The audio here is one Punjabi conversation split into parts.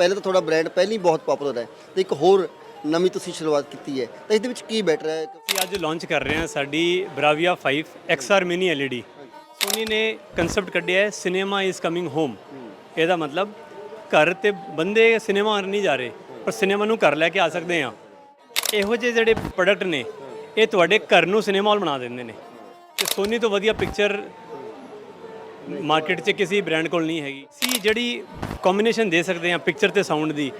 ਪਹਿਲੇ ਤਾਂ ਤੁਹਾਡਾ ਬ੍ਰਾਂਡ ਪਹਿਲਾਂ ਹੀ ਬਹੁਤ ਪਪੂਲਰ ਹੈ ਤੇ ਇੱਕ ਹੋਰ ਨਵੀਂ ਤੁਸੀਂ ਸ਼ੁਰੂਆਤ ਕੀਤੀ ਹੈ। ਤਾਂ ਇਹਦੇ ਵਿੱਚ ਕੀ ਬੈਟਰ ਹੈ? ਅਸੀਂ ਅੱਜ ਲਾਂਚ ਕਰ ਰਹੇ ਹਾਂ ਸਾਡੀ Bravia 5 XR mini LED Sony ਨੇ ਕਨਸੈਪਟ ਕੱਢਿਆ ਹੈ ਸਿਨੇਮਾ ਇਜ਼ ਕਮਿੰਗ ਹੋਮ ਇਹਦਾ ਮਤਲਬ ਘਰ ਤੇ ਬੰਦੇ ਸਿਨੇਮਾ ਨਹੀਂ ਜਾ ਰਹੇ, ਪਰ ਸਿਨੇਮਾ ਨੂੰ ਘਰ ਲੈ ਕੇ ਆ ਸਕਦੇ ਆ ਇਹੋ ਜਿਹੇ ਜਿਹੜੇ ਪ੍ਰੋਡਕਟ ਨੇ, ਇਹ ਤੁਹਾਡੇ ਘਰ ਨੂੰ ਸਿਨੇਮਾ ਹਾਲ ਬਣਾ ਦਿੰਦੇ ਨੇ। ਤੇ ਸੋਨੀ ਤੋਂ ਵਧੀਆ ਪਿਕਚਰ ਮਾਰਕੀਟ 'ਚ ਕਿਸੇ ਬ੍ਰਾਂਡ ਕੋਲ ਨਹੀਂ ਹੈਗੀ। ਸੀ ਜਿਹੜੀ ਕੰਬੀਨੇਸ਼ਨ ਦੇ ਸਕਦੇ ਆ ਪਿਕਚਰ ਤੇ ਸਾਊਂਡ ਦੀ।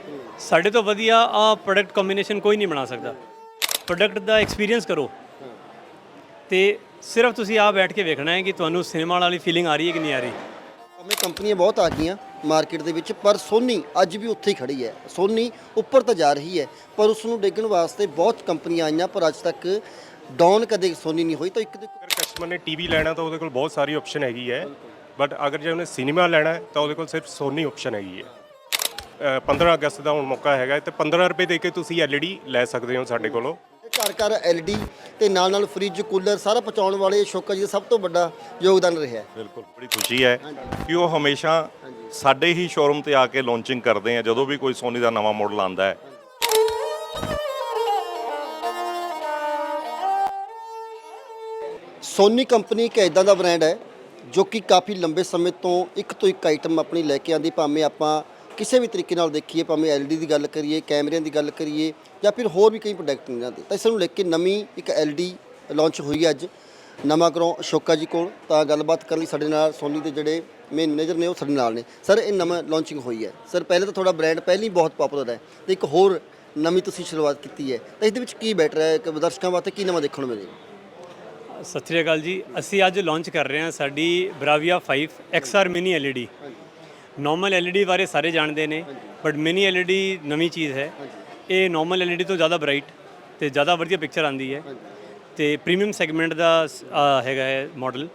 ਸਾਡੇ ਤੋਂ ਵਧੀਆ ਆ ਪ੍ਰੋਡਕਟ ਕੰਬੀਨੇਸ਼ਨ ਕੋਈ ਨਹੀਂ ਬਣਾ ਸਕਦਾ। ਪ੍ਰੋਡਕਟ ਦਾ ਐਕਸਪੀਰੀਅੰਸ ਕਰੋ। ਤੇ ਸਿਰਫ ਤੁਸੀਂ ਆ ਬੈਠ ਕੇ ਵੇਖਣਾ ਹੈ ਕਿ ਤੁਹਾਨੂੰ ਸਿਨੇਮਾ ਵਾਲੀ ਫੀਲਿੰਗ ਆ ਰਹੀ ਹੈ ਕਿ ਨਹੀਂ ਆ ਰਹੀ। ਭਾਵੇਂ ਕੰਪਨੀਆਂ ਬਹੁਤ ਆ ਗਈਆਂ ਮਾਰਕੀਟ ਦੇ ਵਿੱਚ ਪਰ ਸੋਨੀ ਅੱਜ ਵੀ ਉੱਥੇ ਹੀ ਖੜੀ ਹੈ। ਸੋਨੀ ਉੱਪਰ ਤਾਂ ਜਾ ਰਹੀ ਹੈ ਪਰ ਉਸ ਨੂੰ ਡੇਗਣ ਵਾਸਤੇ ਬਹੁਤ ਕੰਪਨੀਆਂ ਆਈਆਂ ਪਰ ਅੱਜ ਤੱਕ ਡਾਊਨ ਕਦੇ ਸੋਨੀ ਨਹੀਂ ਹੋਈ। ਤਾਂ ਇੱਕ ਕਸਟਮਰ ਨੇ ਟੀਵੀ ਲੈਣਾ ਤਾਂ ਉਹਦੇ ਕੋਲ ਬਹੁਤ ਸਾਰੀ ਆਪਸ਼ਨ ਹੈਗੀ ਹੈ। ਬਟ ਅਗਰ ਜੇ ਉਹਨੇ ਸਿਨੇਮਾ ਲੈਣਾ ਹੈ ਤਾਂ ਉਹਦੇ ਕੋਲ ਸਿਰਫ ਸੋਨੀ ਆਪਸ਼ਨ ਹੈਗੀ ਹੈ। ਅ, 15 ਅਗਸਤ ਦਾ ਹੁਣ ਮੌਕਾ ਹੈਗਾ ਤੇ 15 ਰੁਪਏ ਦੇ ਕੇ ਤੁਸੀਂ LED ਲੈ ਸਕਦੇ ਹੋ ਸਾਡੇ ਕੋਲੋਂ। ਘਰ ਘਰ LED ਤੇ ਨਾਲ ਨਾਲ ਫ੍ਰਿਜ ਕੂਲਰ ਸਾਰਾ ਪਹੁੰਚਾਉਣ ਵਾਲੇ ਅਸ਼ੋਕਾ ਜੀ ਦਾ ਸਭ ਤੋਂ ਵੱਡਾ ਯੋਗਦਾਨ ਰਿਹਾ ਬਿਲਕੁਲ ਬੜੀ ਖੁਸ਼ੀ ਹੈ ਕਿ ਉਹ ਹਮੇਸ਼ਾ ਸਾਡੇ ਹੀ ਸ਼ੋਰੂਮ ਤੇ ਆ ਕੇ ਲਾਂਚਿੰਗ ਕਰਦੇ ਆ ਜਦੋਂ ਵੀ ਕੋਈ ਸੋਨੀ ਦਾ ਨਵਾਂ ਮਾਡਲ ਆਂਦਾ ਹੈ। ਸੋਨੀ ਕੰਪਨੀ ਇੱਕ ਇਦਾਂ ਦਾ ਬ੍ਰਾਂਡ ਹੈ ਜੋ ਕਿ ਕਾਫੀ ਲੰਬੇ ਸਮੇਂ ਤੋਂ ਇੱਕ ਤੋਂ ਇੱਕ ਆਈਟਮ ਆਪਣੀ ਲੈ ਕੇ ਆਂਦੀ ਭਾਵੇਂ ਆਪਾਂ ਕਿਸੇ ਵੀ ਤਰੀਕੇ ਨਾਲ ਦੇਖੀਏ, ਭਾਵੇਂ LED ਦੀ ਗੱਲ ਕਰੀਏ, ਕੈਮਰਿਆਂ ਦੀ ਗੱਲ ਕਰੀਏ, ਜਾਂ ਫਿਰ ਹੋਰ ਵੀ ਕਈ ਪ੍ਰੋਡਕਟ ਨੇ ਜਾਂਦੇ ਤਾਂ ਇਸ ਨੂੰ ਲੈ ਕੇ ਨਵੀਂ ਇੱਕ LED ਲਾਂਚ ਹੋਈ ਹੈ ਅੱਜ। ਨਵਾਂ ਕਰੋ ਅਸ਼ੋਕਾ ਜੀ ਕੋਲ। ਤਾਂ ਗੱਲਬਾਤ ਕਰਨ ਲਈ ਸਾਡੇ ਨਾਲ ਸੋਨੀ ਦੇ ਜਿਹੜੇ ਮੇਨ ਮੈਨੇਜਰ ਨੇ, ਉਹ ਸਾਡੇ ਨਾਲ ਨੇ। ਸਰ ਇਹ ਨਵਾਂ ਲਾਂਚਿੰਗ ਹੋਈ ਹੈ। ਸਰ ਪਹਿਲੇ ਤਾਂ ਤੁਹਾਡਾ ਬ੍ਰਾਂਡ ਪਹਿਲਾਂ ਹੀ ਬਹੁਤ ਪਪੂਲਰ ਹੈ ਤੇ ਇੱਕ ਹੋਰ ਨਵੀਂ ਤੁਸੀਂ ਸ਼ੁਰੂਆਤ ਕੀਤੀ ਹੈ। ਤਾਂ ਇਸ ਦੇ ਵਿੱਚ ਕੀ ਬੈਟਰ ਹੈ? ਕਿ ਦਰਸ਼ਕਾਂ ਵਾਸਤੇ ਕੀ ਨਵਾਂ ਦੇਖਣ ਨੂੰ ਮਿਲੇਗਾ ਸਤਿ ਸ਼੍ਰੀ ਅਕਾਲ ਜੀ। ਅਸੀਂ ਅੱਜ ਲਾਂਚ ਕਰ ਰਹੇ ਹਾਂ ਸਾਡੀ Bravia 5 XR mini LED normal LED ਬਾਰੇ ਸਾਰੇ ਜਾਣਦੇ ਨੇ ਬਟ ਮਿਨੀ LED ਨਵੀਂ ਚੀਜ਼ ਹੈ। ਇਹ ਨਾਰਮਲ LED ਤੋਂ ਜ਼ਿਆਦਾ ਬ੍ਰਾਈਟ ਤੇ ਜ਼ਿਆਦਾ ਵਧੀਆ ਪਿਕਚਰ ਆਂਦੀ ਹੈ। ਤੇ ਪ੍ਰੀਮੀਅਮ ਸੈਗਮੈਂਟ ਦਾ ਹੈਗਾ ਹੈ ਮਾਡਲ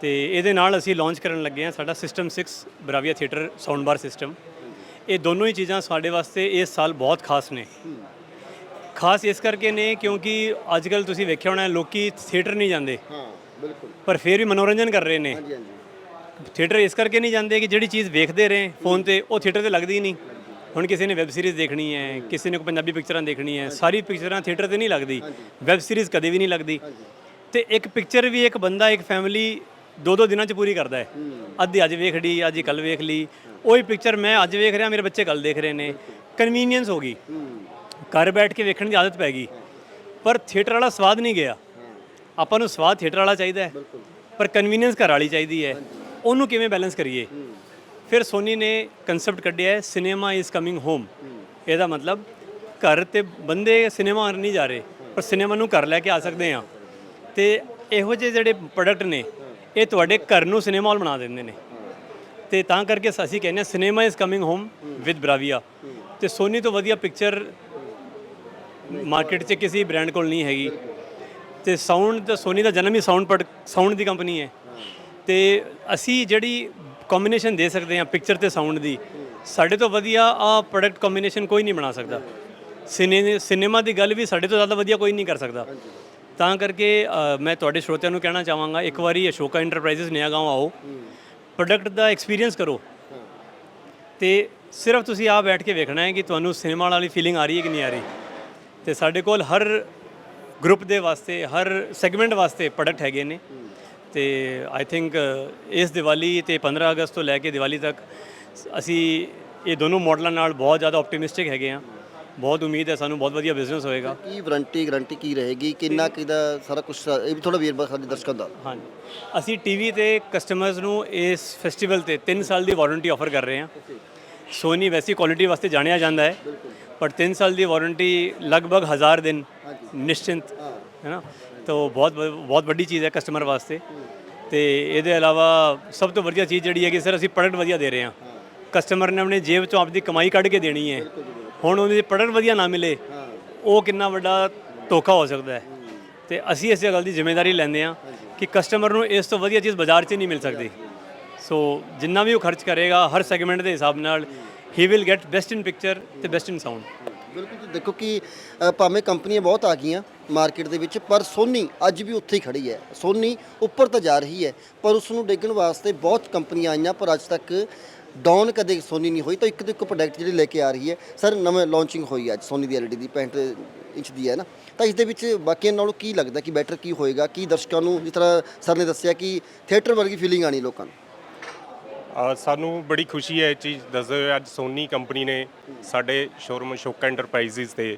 ਤੇ ਇਹਦੇ ਨਾਲ ਅਸੀਂ ਲਾਂਚ ਕਰਨ ਲੱਗੇ ਹਾਂ ਸਾਡਾ system 6 Bravia theatre sound bar system ਇਹ ਦੋਨੋਂ ਹੀ ਚੀਜ਼ਾਂ ਸਾਡੇ ਵਾਸਤੇ ਇਸ ਸਾਲ ਬਹੁਤ ਖਾਸ ਨੇ। ਖਾਸ ਇਸ ਕਰਕੇ ਨੇ ਕਿਉਂਕਿ ਅੱਜ ਕੱਲ ਤੁਸੀਂ ਵੇਖਿਆ ਹੋਣਾ ਲੋਕੀ ਥੀਏਟਰ ਨਹੀਂ ਜਾਂਦੇ। ਹਾਂ ਬਿਲਕੁਲ। ਪਰ ਫਿਰ ਵੀ ਮਨੋਰੰਜਨ ਕਰ ਰਹੇ ਨੇ। ਹਾਂਜੀ ਹਾਂਜੀ। ਥੀਏਟਰ ਇਸ ਕਰਕੇ ਨਹੀਂ ਜਾਂਦੇ ਕਿ ਜਿਹੜੀ ਚੀਜ਼ ਵੇਖਦੇ ਰਹੇ ਫੋਨ ਤੇ ਉਹ ਥੀਏਟਰ ਤੇ ਲੱਗਦੀ ਨਹੀਂ। ਹੁਣ ਕਿਸੇ ਨੇ ਵੈਬ ਸੀਰੀਜ਼ ਦੇਖਣੀ ਹੈ ਕਿਸੇ ਨੇ ਕੋਈ ਪੰਜਾਬੀ ਪਿਕਚਰਾਂ ਦੇਖਣੀ ਹੈ ਸਾਰੀ ਪਿਕਚਰਾਂ ਥੀਏਟਰ ਤੇ ਨਹੀਂ ਲੱਗਦੀ। ਵੈਬ ਸੀਰੀਜ਼ ਕਦੇ ਵੀ ਨਹੀਂ ਲੱਗਦੀ। ਤੇ ਇੱਕ ਪਿਕਚਰ ਵੀ ਇੱਕ ਬੰਦਾ ਇੱਕ ਫੈਮਿਲੀ ਦੋ ਦੋ ਦਿਨਾਂ ਚ ਪੂਰੀ ਕਰਦਾ ਹੈ। ਅੱਧੀ ਅੱਜ ਵੇਖ ਲਈ ਅੱਜ ਕੱਲ ਵੇਖ ਲਈ। ਉਹੀ ਪਿਕਚਰ ਮੈਂ ਅੱਜ ਵੇਖ ਰਿਹਾ ਮੇਰੇ ਬੱਚੇ ਕੱਲ ਦੇਖ ਰਹੇ ਨੇ। ਕਨਵੀਨੀਅੰਸ ਹੋ ਗਈ। ਘਰ ਬੈਠ ਕੇ ਵੇਖਣ ਦੀ ਆਦਤ ਪੈ ਗਈ। ਪਰ ਥੀਏਟਰ ਵਾਲਾ ਸਵਾਦ ਨਹੀਂ ਗਿਆ। ਆਪਾਂ ਨੂੰ ਸਵਾਦ ਥੀਏਟਰ ਵਾਲਾ ਚਾਹੀਦਾ ਹੈ। ਪਰ ਕਨਵੀਨੀਅੰਸ ਘਰ ਵਾਲੀ ਚਾਹੀਦੀ ਹੈ। ਉਹਨੂੰ ਕਿਵੇਂ ਬੈਲੈਂਸ ਕਰੀਏ? ਫਿਰ ਸੋਨੀ ਨੇ ਕਨਸੈਪਟ ਕੱਢਿਆ ਹੈ ਸਿਨੇਮਾ ਇਜ਼ ਕਮਿੰਗ ਹੋਮ ਇਹਦਾ ਮਤਲਬ ਘਰ ਤੇ ਬੰਦੇ ਸਿਨੇਮਾ ਨਹੀਂ ਜਾ ਰਹੇ ਪਰ ਸਿਨੇਮਾ ਨੂੰ ਘਰ ਲੈ ਕੇ ਆ ਸਕਦੇ ਆ ਤੇ ਇਹੋ ਜਿਹੇ ਜਿਹੜੇ ਪ੍ਰੋਡਕਟ ਨੇ ਇਹ ਤੁਹਾਡੇ ਘਰ ਨੂੰ ਸਿਨੇਮਾ ਹਾਲ ਬਣਾ ਦਿੰਦੇ ਨੇ। ਤੇ ਤਾਂ ਕਰਕੇ ਅਸੀਂ ਕਹਿੰਦੇ cinema is coming home with Bravia. ਤੇ ਸੋਨੀ ਤੋਂ ਵਧੀਆ ਪਿਕਚਰ ਮਾਰਕੀਟ 'ਚ ਕਿਸੇ ਬ੍ਰਾਂਡ ਕੋਲ ਨਹੀਂ ਹੈਗੀ। ਤੇ ਸਾਊਂਡ ਦਾ ਸੋਨੀ ਦਾ ਜਨਮ ਹੀ ਸਾਊਂਡ ਪੜ ਸਾਊਂਡ ਦੀ ਕੰਪਨੀ ਹੈ। ਤੇ ਅਸੀਂ ਜਿਹੜੀ ਕੰਬੀਨੇਸ਼ਨ ਦੇ ਸਕਦੇ ਹਾਂ ਪਿਕਚਰ ਤੇ ਸਾਊਂਡ ਦੀ, ਸਾਡੇ ਤੋਂ ਵਧੀਆ ਆ ਪ੍ਰੋਡਕਟ ਕੰਬੀਨੇਸ਼ਨ ਕੋਈ ਨਹੀਂ ਬਣਾ ਸਕਦਾ। ਸਿਨੇ ਸਿਨੇਮਾ ਦੀ ਗੱਲ ਵੀ ਸਾਡੇ ਤੋਂ ਜ਼ਿਆਦਾ ਵਧੀਆ ਕੋਈ ਨਹੀਂ ਕਰ ਸਕਦਾ। ਤਾਂ ਕਰਕੇ ਮੈਂ ਤੁਹਾਡੇ ਸਰੋਤਿਆਂ ਨੂੰ ਕਹਿਣਾ ਚਾਹਾਂਗਾ, ਇੱਕ ਵਾਰੀ ਅਸ਼ੋਕਾ ਇੰਟਰਪ੍ਰਾਈਜ਼ਸ ਨਿਆ ਗਾঁव ਆਓ। ਪ੍ਰੋਡਕਟ ਦਾ ਐਕਸਪੀਰੀਅੰਸ ਕਰੋ। ਤੇ ਸਿਰਫ ਤੁਸੀਂ ਆ ਬੈਠ ਕੇ ਵੇਖਣਾ ਹੈ ਕਿ ਤੁਹਾਨੂੰ ਸਿਨੇਮਾ ਵਾਲੀ ਫੀਲਿੰਗ ਆ ਰਹੀ ਹੈ ਕਿ ਨਹੀਂ ਆ ਰਹੀ। ਤੇ ਸਾਡੇ ਕੋਲ ਹਰ ਗਰੁੱਪ ਦੇ ਵਾਸਤੇ ਹਰ ਸੈਗਮੈਂਟ ਵਾਸਤੇ ਪ੍ਰੋਡਕਟ ਹੈਗੇ ਨੇ। ਤੇ ਆਈ ਥਿੰਕ ਇਸ ਦੀਵਾਲੀ ਤੇ 15 ਅਗਸਤ ਤੋਂ ਲੈ ਕੇ ਦੀਵਾਲੀ ਤੱਕ ਅਸੀਂ ਇਹ ਦੋਨੋਂ ਮਾਡਲਾਂ ਨਾਲ ਬਹੁਤ ਜ਼ਿਆਦਾ ਆਪਟੀਮਿਸਟਿਕ ਹੈਗੇ ਆ ਬਹੁਤ ਉਮੀਦ ਹੈ ਸਾਨੂੰ ਬਹੁਤ ਵਧੀਆ ਬਿਜ਼ਨਸ ਹੋਏਗਾ। ਕੀ ਵਾਰੰਟੀ ਗਾਰੰਟੀ ਕੀ ਰਹੇਗੀ? ਕਿੰਨਾ ਕਿਦਾ ਸਾਰਾ ਕੁਝ ਇਹ ਵੀ ਥੋੜਾ ਵੀਰ ਸਾਡੇ ਦਰਸ਼ਕਾਂ ਦਾ। ਹਾਂਜੀ। ਅਸੀਂ ਟੀਵੀ ਤੇ ਕਸਟਮਰਸ ਨੂੰ ਇਸ ਫੈਸਟੀਵਲ ਤੇ 3 ਸਾਲ ਦੀ ਵਾਰੰਟੀ ਆਫਰ ਕਰ ਰਹੇ ਹਾਂ। ਸੋਨੀ ਵੈਸੀ ਕੁਆਲਿਟੀ ਵਾਸਤੇ ਜਾਣਿਆ ਜਾਂਦਾ ਹੈ। ਪਰ 3 ਸਾਲ ਦੀ ਵਾਰੰਟੀ ਲਗਭਗ 1000 ਦਿਨ ਨਿਸ਼ਚਿੰਤ ਹੈ ਨਾ ਤਾਂ ਬਹੁਤ ਬਹੁਤ ਵੱਡੀ ਚੀਜ਼ ਹੈ ਕਸਟਮਰ ਵਾਸਤੇ ਤੇ ਇਹਦੇ ਇਲਾਵਾ ਸਭ ਤੋਂ ਵਧੀਆ ਚੀਜ਼ ਜਿਹੜੀ ਹੈ ਕਿ ਸਰ ਅਸੀਂ ਪ੍ਰੋਡਕਟ ਵਧੀਆ ਦੇ ਰਹੇ ਹਾਂ ਕਸਟਮਰ ਨੇ ਆਪਣੀ ਜੇਬ ਚੋਂ ਆਪਣੀ ਕਮਾਈ ਕੱਢ ਕੇ ਦੇਣੀ ਹੈ ਹੁਣ ਉਹਦੇ ਪ੍ਰੋਡਕਟ ਵਧੀਆ ਨਾ ਮਿਲੇ ਉਹ ਕਿੰਨਾ ਵੱਡਾ ਧੋਖਾ ਹੋ ਸਕਦਾ ਹੈ ਤੇ ਅਸੀਂ ਇਸ ਗੱਲ ਦੀ ਜ਼ਿੰਮੇਵਾਰੀ ਲੈਂਦੇ ਹਾਂ ਕਿ ਕਸਟਮਰ ਨੂੰ ਇਸ ਤੋਂ ਵਧੀਆ ਚੀਜ਼ ਬਾਜ਼ਾਰ 'ਚ ਨਹੀਂ ਮਿਲ ਸਕਦੀ ਸੋ ਜਿੰਨਾ ਵੀ ਉਹ ਖਰਚ ਕਰੇਗਾ ਹਰ ਸੈਗਮੈਂਟ ਦੇ ਹਿਸਾਬ ਨਾਲ ਹੀ will get best in picture ਤੇ ਬੈਸਟ ਇਨ ਸਾਊਂਡ ਬਿਲਕੁਲ ਤੁਸੀਂ ਦੇਖੋ ਕਿ ਅ, ਭਾਵੇਂ ਕੰਪਨੀਆਂ ਬਹੁਤ ਆ ਗਈਆਂ ਮਾਰਕੀਟ ਦੇ ਵਿੱਚ ਪਰ ਸੋਨੀ ਅੱਜ ਵੀ ਉੱਥੇ ਹੀ ਖੜੀ ਹੈ। ਸੋਨੀ ਉੱਪਰ ਤਾਂ ਜਾ ਰਹੀ ਹੈ ਪਰ ਉਸ ਨੂੰ ਡੇਗਣ ਵਾਸਤੇ ਬਹੁਤ ਕੰਪਨੀਆਂ ਆਈਆਂ ਪਰ ਅੱਜ ਤੱਕ ਡਾਊਨ ਕਦੇ ਸੋਨੀ ਨਹੀਂ ਹੋਈ ਤਾਂ ਇੱਕ ਤੋਂ ਇੱਕ ਪ੍ਰੋਡਕਟ ਜਿਹੜੀ ਲੈ ਕੇ ਆ ਰਹੀ ਹੈ। ਸਰ ਨਵੇਂ ਲਾਂਚਿੰਗ ਹੋਈ ਹੈ ਅੱਜ ਸੋਨੀ ਦੀ ਐਲਈਡੀ ਦੀ 65 ਇੰਚ ਦੀ ਹੈ ਨਾ। ਤਾਂ ਇਸ ਦੇ ਵਿੱਚ ਬਾਕੀਆਂ ਨਾਲੋਂ ਕੀ ਲੱਗਦਾ ਕਿ ਬੈਟਰ ਕੀ ਹੋਏਗਾ ਕੀ ਦਰਸ਼ਕਾਂ ਨੂੰ ਜਿਸ ਤਰ੍ਹਾਂ ਸਰ ਨੇ ਦੱਸਿਆ ਕਿ ਥੀਏਟਰ ਵਰਗੀ ਫੀਲਿੰਗ ਆਣੀ ਲੋਕਾਂ ਨੂੰ? ਅ, ਸਾਨੂੰ ਬੜੀ ਖੁਸ਼ੀ ਹੈ ਇਹ ਚੀਜ਼ ਦੱਸਦੇ ਹੋਏ। ਅੱਜ ਸੋਨੀ ਕੰਪਨੀ ਨੇ ਸਾਡੇ ਸ਼ੋਰੂਮ ਅਸ਼ੋਕਾ ਐਂਟਰਪ੍ਰਾਈਜ਼ਸ ਤੇ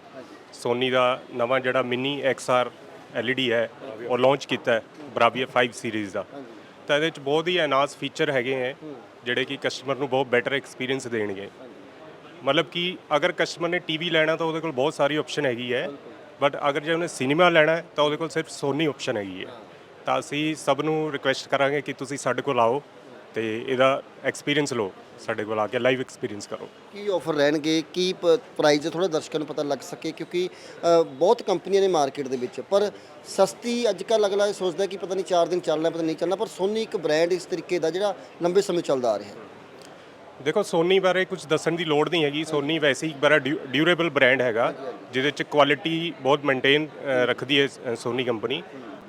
ਸੋਨੀ ਦਾ ਨਵਾਂ ਜਿਹੜਾ ਮਿਨੀ XR LED ਹੈ ਉਹ ਲਾਂਚ ਕੀਤਾ ਹੈ ਬਰਾਵੀਆ 5 ਸੀਰੀਜ਼ ਦਾ। ਤਾਂ ਇਹਦੇ ਵਿੱਚ ਬਹੁਤ ਹੀ ਐਨਾਸ ਫੀਚਰ ਹੈਗੇ ਹੈ ਜਿਹੜੇ ਕਿ ਕਸਟਮਰ ਨੂੰ ਬਹੁਤ ਬੈਟਰ ਐਕਸਪੀਰੀਅੰਸ ਦੇਣਗੇ। ਮਤਲਬ ਕਿ ਅਗਰ ਕਸਟਮਰ ਨੇ ਟੀਵੀ ਲੈਣਾ ਤਾਂ ਉਹਦੇ ਕੋਲ ਬਹੁਤ ਸਾਰੀ ਆਪਸ਼ਨ ਹੈਗੀ ਹੈ ਬਟ ਅਗਰ ਜੇ ਉਹਨੇ ਸਿਨੇਮਾ ਲੈਣਾ ਹੈ ਤਾਂ ਉਹਦੇ ਕੋਲ ਸਿਰਫ ਸੋਨੀ ਆਪਸ਼ਨ ਹੈਗੀ ਹੈ। ਤਾਂ ਅਸੀਂ ਸਭ ਨੂੰ ਰਿਕੁਐਸਟ ਕਰਾਂਗੇ ਕਿ ਤੁਸੀਂ ਸਾਡੇ ਕੋਲ ਆਓ ਤੇ ਇਹਦਾ ਐਕਸਪੀਰੀਅੰਸ ਲਓ ਸਾਡੇ ਕੋਲ ਆ ਕੇ ਲਾਈਵ ਐਕਸਪੀਰੀਅੰਸ ਕਰੋ। ਕੀ ਆਫਰ ਰਹਿਣਗੇ? ਕੀ ਪ੍ਰਾਈਸ ਥੋੜਾ ਦਰਸ਼ਕਾਂ ਨੂੰ ਪਤਾ ਲੱਗ ਸਕੇ? ਕਿਉਂਕਿ ਅ, ਬਹੁਤ ਕੰਪਨੀਆਂ ਨੇ ਮਾਰਕੀਟ ਦੇ ਵਿੱਚ ਪਰ ਸਸਤੀ ਅੱਜ ਕੱਲ੍ਹ ਅਗਲਾ ਇਹ ਸੋਚਦਾ ਕਿ ਪਤਾ ਨਹੀਂ 4 ਦਿਨ ਚੱਲਣਾ ਪਤਾ ਨਹੀਂ ਚੱਲਣਾ ਪਰ ਸੋਨੀ ਇੱਕ ਬ੍ਰਾਂਡ ਇਸ ਤਰੀਕੇ ਦਾ ਜਿਹੜਾ ਲੰਬੇ ਸਮੇਂ ਚੱਲਦਾ ਆ ਰਿਹਾ ਹੈ। ਦੇਖੋ ਸੋਨੀ ਬਾਰੇ ਕੁਝ ਦੱਸਣ ਦੀ ਲੋੜ ਨਹੀਂ ਹੈਗੀ। ਸੋਨੀ ਵੈਸੇ ਹੀ ਬੜਾ ਡਿਊਰੇਬਲ ਬ੍ਰਾਂਡ ਹੈਗਾ ਜਿਹਦੇ ਚ ਕੁਆਲਿਟੀ ਬਹੁਤ ਮੇਨਟੇਨ ਰੱਖਦੀ ਹੈ ਸੋਨੀ ਕੰਪਨੀ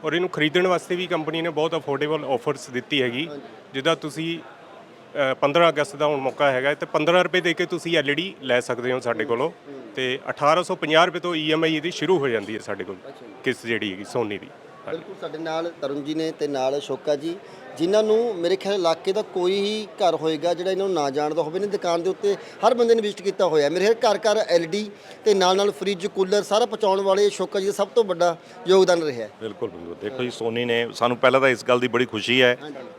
ਔਰ ਇਹਨੂੰ ਖਰੀਦਣ ਵਾਸਤੇ ਵੀ ਕੰਪਨੀ ਨੇ ਬਹੁਤ ਅਫੋਰਡੇਬਲ ਆਫਰਸ ਦਿੱਤੀ ਹੈਗੀ। ਜਿੱਦਾਂ ਤੁਸੀਂ ਅ, 15 ਅਗਸਤ ਦਾ ਹੁਣ ਮੌਕਾ ਹੈਗਾ ਤੇ 15 ਰੁਪਏ ਦੇ ਕੇ ਤੁਸੀਂ LED ਲੈ ਸਕਦੇ ਹੋ ਸਾਡੇ ਕੋਲੋਂ। ਤੇ 1850 ਰੁਪਏ ਤੋਂ EMI ਇਹਦੀ ਸ਼ੁਰੂ ਹੋ ਜਾਂਦੀ ਹੈ ਸਾਡੇ ਕੋਲ ਕਿਸ ਜਿਹੜੀ ਹੈਗੀ ਸੋਨੀ ਦੀ। ਬਿਲਕੁਲ ਸਾਡੇ ਨਾਲ ਤਰੁਣ ਜੀ ਨੇ ਤੇ ਨਾਲ ਸ਼ੋਕਾ ਜੀ ਜਿਨ੍ਹਾਂ ਨੂੰ ਮੇਰੇ ਖਿਆਲ ਇਲਾਕੇ ਦਾ ਕੋਈ ਹੀ ਘਰ ਹੋਏਗਾ ਜਿਹੜਾ ਇਹਨਾਂ ਨੂੰ ਨਾ ਜਾਣਦਾ ਹੋਵੇ ਨੇ ਦੁਕਾਨ ਦੇ ਉੱਤੇ ਹਰ ਬੰਦੇ ਨੇ ਵਿਜ਼ਿਟ ਕੀਤਾ ਹੋਇਆ। ਮੇਰੇ ਖਿਆਲ ਘਰ ਘਰ ਐਲਡੀ ਤੇ ਨਾਲ ਨਾਲ ਫ੍ਰਿਜ ਕੂਲਰ ਸਾਰਾ ਪਹੁੰਚਾਉਣ ਵਾਲੇ ਸ਼ੋਕਾ ਜੀ ਦਾ ਸਭ ਤੋਂ ਵੱਡਾ ਯੋਗਦਾਨ ਰਿਹਾ ਹੈ। ਬਿਲਕੁਲ ਬਿਲਕੁਲ। ਦੇਖੋ ਜੀ ਸੋਨੀ ਨੇ ਸਾਨੂੰ ਪਹਿਲਾਂ ਤਾਂ ਇਸ ਗੱਲ ਦੀ ਬੜੀ ਖੁਸ਼ੀ ਹੈ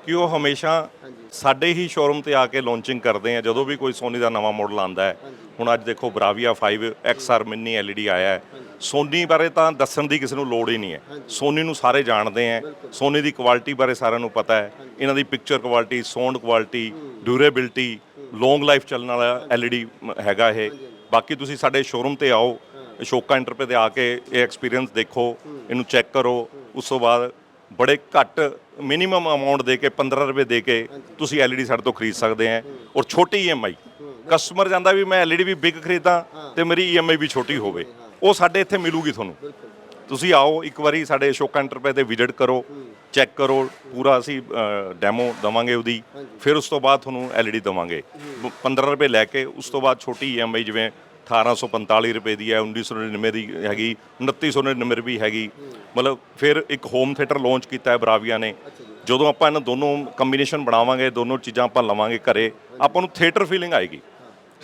ਕਿ ਉਹ ਹਮੇਸ਼ਾ ਸਾਡੇ ਹੀ ਸ਼ੋਰੂਮ ਤੇ ਆ ਕੇ ਲਾਂਚਿੰਗ ਕਰਦੇ ਆ। ਜਦੋਂ ਵੀ ਕੋਈ ਸੋਨੀ ਦਾ ਨਵਾਂ ਮਾਡਲ ਆਂਦਾ ਹੈ ਹੁਣ ਅੱਜ ਦੇਖੋ ਬਰਾਵੀਆ 5 XR ਮਿੰਨੀ LED ਆਇਆ ਹੈ। ਸੋਨੀ ਬਾਰੇ ਤਾਂ ਦੱਸਣ ਦੀ ਕਿਸੇ ਨੂੰ ਲੋੜ ਹੀ ਨਹੀਂ ਹੈ। ਸੋਨੀ ਨੂੰ ਸਾਰੇ ਜਾਣਦੇ ਆ ਸੋਨੀ ਦੀ ਕੁਆਲਿਟੀ ਬਾਰੇ ਸਾਰਿਆਂ ਨੂੰ ਪਤਾ ਹੈ। ਇਹਨਾਂ ਦੀ picture quality sound quality durability long life ਚੱਲਣ ਵਾਲਾ ਮ- ਹੈਗਾ ਇਹ। ਬਾਕੀ ਤੁਸੀਂ ਸਾਡੇ ਸ਼ੋਰੂਮ ਤੇ ਆਓ। ਅਸ਼ੋਕਾ ਇੰਟਰਪੇ ਤੇ ਆ ਕੇ ਇਹ ਐਕਸਪੀਰੀਅੰਸ ਦੇਖੋ। ਇਹਨੂੰ ਚੈੱਕ ਕਰੋ। ਉਸ ਤੋਂ ਬਾਅਦ ਬੜੇ ਘੱਟ ਮਿਨੀਮਮ ਅਮਾਉਂਟ ਦੇ ਕੇ 15 ਰੁਪਏ ਦੇ ਕੇ ਤੁਸੀਂ LED ਸਾਡੇ ਤੋਂ ਖਰੀਦ ਸਕਦੇ ਆ ਔਰ ਛੋਟੀ EMI ਕਸਟਮਰ ਜਾਂਦਾ ਵੀ ਮੈਂ LED ਵੀ ਬਿਗ ਖਰੀਦਾਂ ਤੇ ਮੇਰੀ EMI ਵੀ ਛੋਟੀ ਹੋਵੇ। ਉਹ ਸਾਡੇ ਇੱਥੇ ਮਿਲੂਗੀ ਤੁਹਾਨੂੰ। ਤੁਸੀਂ ਆਓ ਇੱਕ ਵਾਰੀ ਸਾਡੇ ਅਸ਼ੋਕਾ ਇੰਟਰਪੇ ਤੇ ਵਿਜ਼ਿਟ ਕਰੋ ਚੈੱਕ ਕਰੋ ਪੂਰਾ ਅਸੀਂ ਡੈਮੋ ਦਵਾਂਗੇ ਉਹਦੀ। ਫਿਰ ਉਸ ਤੋਂ ਬਾਅਦ ਤੁਹਾਨੂੰ LED ਦਵਾਂਗੇ। 15 ਰੁਪਏ ਲੈ ਕੇ ਉਸ ਤੋਂ ਬਾਅਦ ਛੋਟੀ EMI ਜਿਵੇਂ 1845 ਰੁਪਏ ਦੀ ਹੈ 1999 ਦੀ ਹੈਗੀ 2999 ਵੀ ਹੈਗੀ। ਮਤਲਬ ਫਿਰ ਇੱਕ ਹੋਮ ਥੀਏਟਰ ਲਾਂਚ ਕੀਤਾ ਹੈ ਬਰਾਵੀਆ ਨੇ। ਜਦੋਂ ਆਪਾਂ ਇਹਨਾਂ ਦੋਨੋਂ ਕੰਬੀਨੇਸ਼ਨ ਬਣਾਵਾਂਗੇ ਦੋਨੋਂ ਚੀਜ਼ਾਂ ਆਪਾਂ ਲਵਾਂਗੇ ਘਰੇ ਆਪਾਂ ਨੂੰ ਥੀਏਟਰ ਫੀਲਿੰਗ ਆਏਗੀ।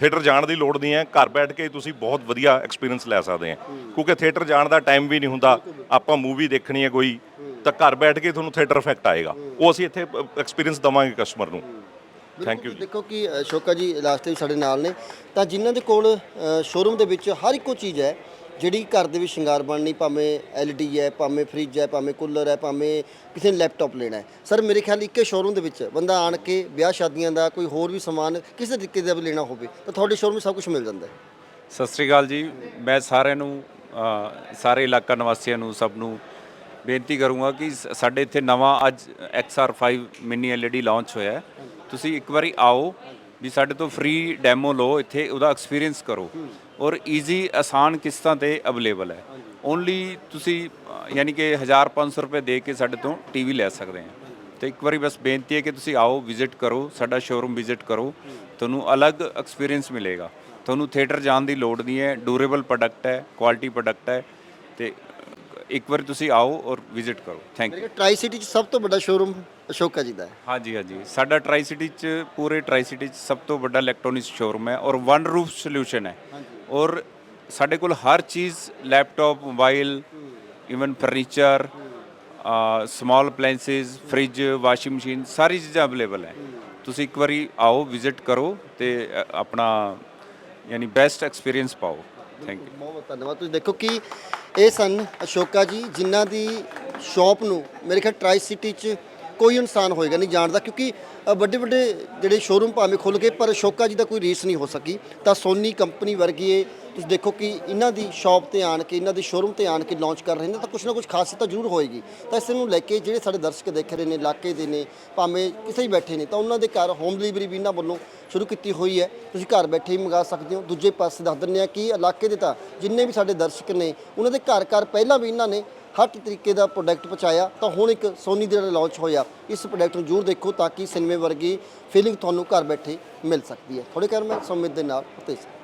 ਥੀਏਟਰ ਜਾਣ ਦੀ ਲੋੜ ਨਹੀਂ ਹੈ। ਘਰ ਬੈਠ ਕੇ ਤੁਸੀਂ ਬਹੁਤ ਵਧੀਆ ਐਕਸਪੀਰੀਅੰਸ ਲੈ ਸਕਦੇ ਆ ਕਿਉਂਕਿ ਥੀਏਟਰ ਜਾਣ ਦਾ ਟਾਈਮ ਵੀ ਨਹੀਂ ਹੁੰਦਾ। ਆਪਾਂ ਮੂਵੀ ਦੇਖਣੀ ਹੈ ਕੋਈ ਤਾਂ ਘਰ ਬੈਠ ਕੇ ਤੁਹਾਨੂੰ ਥੀਏਟਰ ਇਫੈਕਟ ਆਏਗਾ। ਉਹ ਅਸੀਂ ਇੱਥੇ ਐਕਸਪੀਰੀਅੰਸ ਦਵਾਂਗੇ ਕਸਟਮਰ ਨੂੰ। ਥੈਂਕ ਯੂ ਦੇਖੋ ਕਿ ਸ਼ੋਕਾ ਜੀ ਲਾਸਟ ਵੀ ਸਾਡੇ ਨਾਲ ਨੇ। ਤਾਂ ਜਿਨ੍ਹਾਂ ਦੇ ਕੋਲ ਸ਼ੋਰੂਮ ਦੇ ਵਿੱਚ ਹਰ ਇੱਕੋ ਚੀਜ਼ ਹੈ ਜਿਹੜੀ ਘਰ ਦੇ ਵਿੱਚ ਸ਼ਿੰਗਾਰ ਬਣਨੀ ਭਾਵੇਂ ਐਲਡੀ ਹੈ ਭਾਵੇਂ ਫ੍ਰਿਜ ਹੈ ਭਾਵੇਂ ਕੂਲਰ ਹੈ ਭਾਵੇਂ ਕਿਸੇ ਨੇ ਲੈਪਟਾਪ ਲੈਣਾ ਹੈ। ਸਰ ਮੇਰੇ ਖਿਆਲ ਇੱਕੇ ਸ਼ੋਰੂਮ ਦੇ ਵਿੱਚ ਬੰਦਾ ਆਣ ਕੇ ਵਿਆਹ ਸ਼ਾਦੀਆਂ ਦਾ ਕੋਈ ਹੋਰ ਵੀ ਸਮਾਨ ਕਿਸੇ ਤਰੀਕੇ ਦਾ ਵੀ ਲੈਣਾ ਹੋਵੇ ਤਾਂ ਤੁਹਾਡੇ ਸ਼ੋਰੂਮ ਵਿੱਚ ਸਭ ਕੁਝ ਮਿਲ ਜਾਂਦਾ ਹੈ। ਸਤਿ ਸ੍ਰੀ ਅਕਾਲ ਜੀ। ਮੈਂ ਸਾਰਿਆਂ ਨੂੰ ਅ, ਸਾਰੇ ਇਲਾਕਾ ਨਿਵਾਸੀਆਂ ਨੂੰ ਸਭ ਨੂੰ ਬੇਨਤੀ ਕਰੂੰਗਾ ਕਿ ਸ- ਸਾਡੇ ਇੱਥੇ ਨਵਾਂ ਅੱਜ XR5 ਮਿਨੀ LED ਲਾਂਚ ਹੋਇਆ ਹੈ। ਤੁਸੀਂ ਇੱਕ ਵਾਰੀ ਆਓ ਵੀ ਸਾਡੇ ਤੋਂ ਫ੍ਰੀ ਡੈਮੋ ਲਓ ਇੱਥੇ ਉਹਦਾ ਐਕਸਪੀਰੀਅੰਸ ਕਰੋ। ਔਰ ਈਜ਼ੀ ਆਸਾਨ ਕਿਸ਼ਤਾਂ ਤੇ ਅਵੇਲੇਬਲ ਹੈ। ਓਨਲੀ ਤੁਸੀਂ ਯਾਨੀ ਕਿ 1500 ਰੁਪਏ ਦੇ ਕੇ ਸਾਡੇ ਤੋਂ ਟੀਵੀ ਲੈ ਸਕਦੇ ਆ ਤੇ ਇੱਕ ਵਾਰੀ ਬਸ ਬੇਨਤੀ ਹੈ ਕਿ ਤੁਸੀਂ ਆਓ ਵਿਜ਼ਿਟ ਕਰੋ ਸਾਡਾ ਸ਼ੋਰੂਮ ਵਿਜ਼ਿਟ ਕਰੋ। ਤੁਹਾਨੂੰ ਅਲੱਗ ਐਕਸਪੀਰੀਅੰਸ ਮਿਲੇਗਾ। ਤੁਹਾਨੂੰ ਥੀਏਟਰ ਜਾਣ ਦੀ ਲੋੜ ਨਹੀਂ ਹੈ ਡਿਊਰੇਬਲ ਪ੍ਰੋਡਕਟ ਹੈ ਕੁਆਲਿਟੀ ਪ੍ਰੋਡਕਟ ਹੈ। ਤੇ ਇੱਕ ਵਾਰੀ ਤੁਸੀਂ ਆਓ ਔਰ ਵਿਜ਼ਿਟ ਕਰੋ। ਥੈਂਕ ਯੂ ਟਰਾਈ ਸਿਟੀ 'ਚ ਸਭ ਤੋਂ ਵੱਡਾ ਸ਼ੋਰੂਮ ਅਸ਼ੋਕਾ ਜੀ ਦਾ ਹੈ। ਹਾਂਜੀ ਹਾਂਜੀ। ਸਾਡਾ ਟਰਾਈ ਸਿਟੀ ਚ ਪੂਰੇ ਟਰਾਈ ਸਿਟੀ ਚ ਸਭ ਤੋਂ ਵੱਡਾ ਇਲੈਕਟ੍ਰੋਨਿਕਸ ਸ਼ੋਰੂਮ ਹੈ ਔਰ ਵਨ ਰੂਫ ਸੋਲੂਸ਼ਨ ਹੈ। ਔਰ ਸਾਡੇ ਕੋਲ ਹਰ ਚੀਜ਼ laptop mobile even furniture small appliances fridge washing machine ਸਾਰੀ ਚੀਜ਼ਾਂ ਅਵੇਲੇਬਲ ਹੈ। ਤੁਸੀਂ ਇੱਕ ਵਾਰੀ ਆਓ ਵਿਜ਼ਿਟ ਕਰੋ ਤੇ ਆਪਣਾ ਯਾਨੀ ਬੈਸਟ ਐਕਸਪੀਰੀਅੰਸ ਪਾਓ। ਥੈਂਕ ਯੂ ਬਹੁਤ ਬਹੁਤ ਧੰਨਵਾਦ। ਤੁਸੀਂ ਦੇਖੋ ਕਿ ਇਹ ਸਨ ਅਸ਼ੋਕਾ ਜੀ, ਜਿਨ੍ਹਾਂ ਦੀ ਸ਼ਾਪ ਨੂੰ ਮੇਰੇ ਖਿਆਲ ਟਰਾਈ ਸਿਟੀ 'ਚ ਕੋਈ ਇਨਸਾਨ ਹੋਏਗਾ ਨਹੀਂ ਜਾਣਦਾ ਕਿਉਂਕਿ ਵੱਡੇ ਵੱਡੇ ਜਿਹੜੇ ਸ਼ੋਰੂਮ ਭਾਵੇਂ ਖੁੱਲ ਗਏ, ਪਰ ਅਸ਼ੋਕਾ ਜੀ ਦਾ ਕੋਈ ਰੀਸ ਨਹੀਂ ਹੋ ਸਕੀ। ਤਾਂ ਸੋਨੀ ਕੰਪਨੀ ਵਰਗੀ ਇਹ, ਤੁਸੀਂ ਦੇਖੋ ਕਿ ਇਹਨਾਂ ਦੀ ਸ਼ਾਪ ਤੇ ਆਣ ਕੇ, ਇਹਨਾਂ ਦੇ ਸ਼ੋਰੂਮ ਤੇ ਆਣ ਕੇ ਲਾਂਚ ਕਰ ਰਹੇ ਨੇ, ਤਾਂ ਕੁਛ ਨਾ ਕੁਛ ਖਾਸੀਅਤ ਤਾਂ ਜ਼ਰੂਰ ਹੋਏਗੀ। ਤਾਂ ਇਸ ਨੂੰ ਲੈ ਕੇ ਜਿਹੜੇ ਸਾਡੇ ਦਰਸ਼ਕ ਦੇਖ ਰਹੇ ਨੇ, ਇਲਾਕੇ ਦੇ ਨੇ, ਭਾਵੇਂ ਕਿਸੇ ਹੀ ਬੈਠੇ ਨੇ, ਤਾਂ ਉਹਨਾਂ ਦੇ ਘਰ ਹੋਮ ਡਿਲੀਵਰੀ ਵੀ ਇਹਨਾਂ ਵੱਲੋਂ ਸ਼ੁਰੂ ਕੀਤੀ ਹੋਈ ਹੈ। ਤੁਸੀਂ ਘਰ ਬੈਠੇ ਹੀ ਮੰਗਾ ਸਕਦੇ ਹੋ। ਦੂਜੇ ਪਾਸੇ ਦੱਸ ਦਿੰਦੇ ਆ ਕਿ ਇਲਾਕੇ ਦੇ ਤਾਂ ਜਿੰਨੇ ਵੀ ਸਾਡੇ ਦਰਸ਼ਕ ਨੇ, ਉਹਨਾਂ ਦੇ ਘਰ ਘਰ ਪਹਿਲਾਂ ਵੀ ਇਹਨਾਂ ਨੇ ਹਰ ਤਰੀਕੇ ਦਾ ਪ੍ਰੋਡਕਟ ਪਹੁੰਚਾਇਆ, ਤਾਂ ਹੁਣ ਇੱਕ ਸੋਨੀ ਦੇ ਨਾਲ ਲਾਂਚ ਹੋਇਆ। ਇਸ ਪ੍ਰੋਡਕਟ ਨੂੰ ਜ਼ਰੂਰ ਦੇਖੋ ਤਾਂ ਕਿ ਸਿਨੇਮੇ ਵਰਗੀ ਫੀਲਿੰਗ ਤੁਹਾਨੂੰ ਘਰ ਬੈਠੇ ਮਿਲ ਸਕਦੀ ਹੈ। ਥੋੜੇ ਕਰ ਮੈਂ ਸੁਮਿਤ ਦੇ ਨਾਲ ਫਤਿਹ ਸਿੰਘ